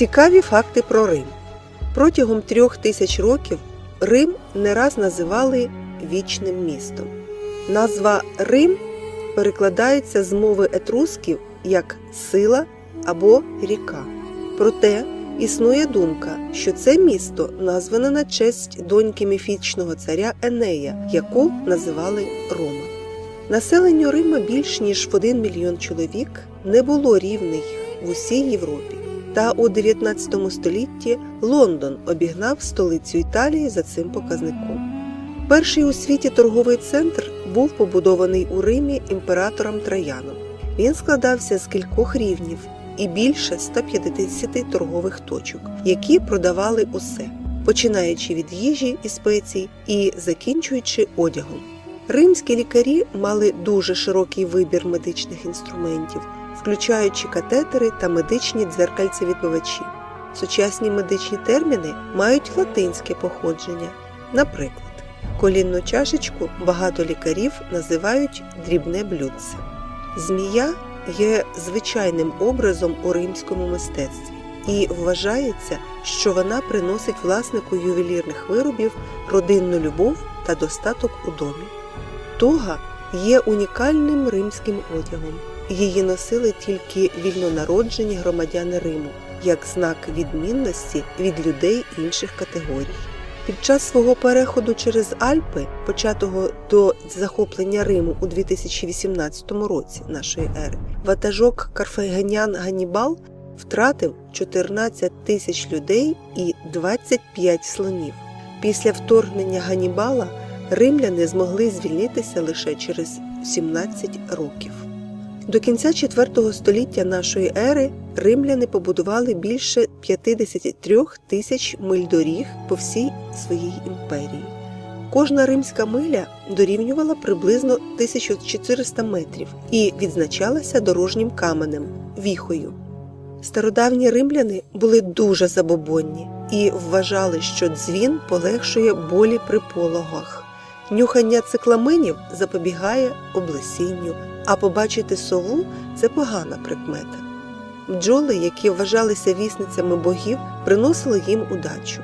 Цікаві факти про Рим. Протягом трьох тисяч років Рим не раз називали вічним містом. Назва Рим перекладається з мови етрусків як сила або ріка. Проте існує думка, що це місто назване на честь доньки міфічного царя Енея, яку називали Рома. Населенню Рима більш ніж в 1 мільйон чоловік не було рівних в усій Європі. Та у 19 столітті Лондон обігнав столицю Італії за цим показником. Перший у світі торговий центр був побудований у Римі імператором Трояном. Він складався з кількох рівнів і більше 150 торгових точок, які продавали усе, починаючи від їжі і спецій і закінчуючи одягом. Римські лікарі мали дуже широкий вибір медичних інструментів, включаючи катетери та медичні дзеркальцевідбивачі. Сучасні медичні терміни мають латинське походження. Наприклад, колінну чашечку багато лікарів називають дрібне блюдце. Змія є звичайним образом у римському мистецтві, і вважається, що вона приносить власнику ювелірних виробів родинну любов та достаток у домі. Тога є унікальним римським одягом. Її носили тільки вільнонароджені громадяни Риму як знак відмінності від людей інших категорій. Під час свого переходу через Альпи, початого до захоплення Риму у 2018 році нашої ери, ватажок карфагенян Ганнібал втратив 14 тисяч людей і 25 слонів. Після вторгнення Ганнібала римляни змогли звільнитися лише через 17 років. До кінця IV століття нашої ери римляни побудували більше 53 тисяч миль доріг по всій своїй імперії. Кожна римська миля дорівнювала приблизно 1400 метрів і відзначалася дорожнім каменем віхою. Стародавні римляни були дуже забобонні і вважали, що дзвін полегшує болі при пологах. Нюхання цикламенів запобігає облесінню, а побачити сову це погана прикмета. Бджоли, які вважалися вісницями богів, приносили їм удачу.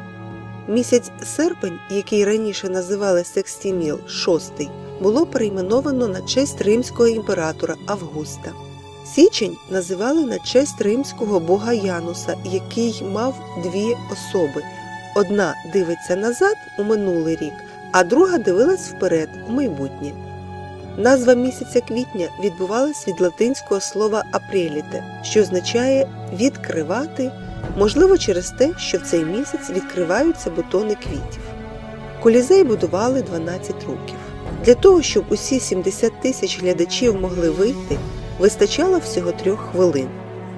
Місяць серпень, який раніше називали Секстіміл VI, було перейменовано на честь римського імператора Августа. Січень називали на честь римського бога Януса, який мав дві особи: одна дивиться назад у минулий рік, а друга дивилась вперед у майбутнє. Назва місяця квітня відбувалась від латинського слова апреліте, що означає відкривати, можливо, через те, що в цей місяць відкриваються бутони квітів. Колізей будували 12 років. Для того, щоб усі 70 тисяч глядачів могли вийти, вистачало всього трьох хвилин.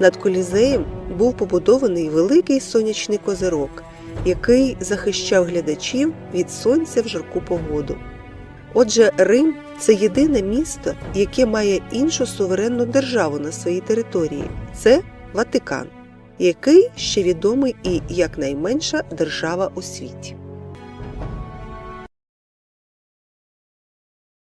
Над колізеєм був побудований великий сонячний козирок, який захищав глядачів від сонця в жарку погоду. Отже, Рим це єдине місто, яке має іншу суверенну державу на своїй території це Ватикан, який ще відомий і як найменша держава у світі.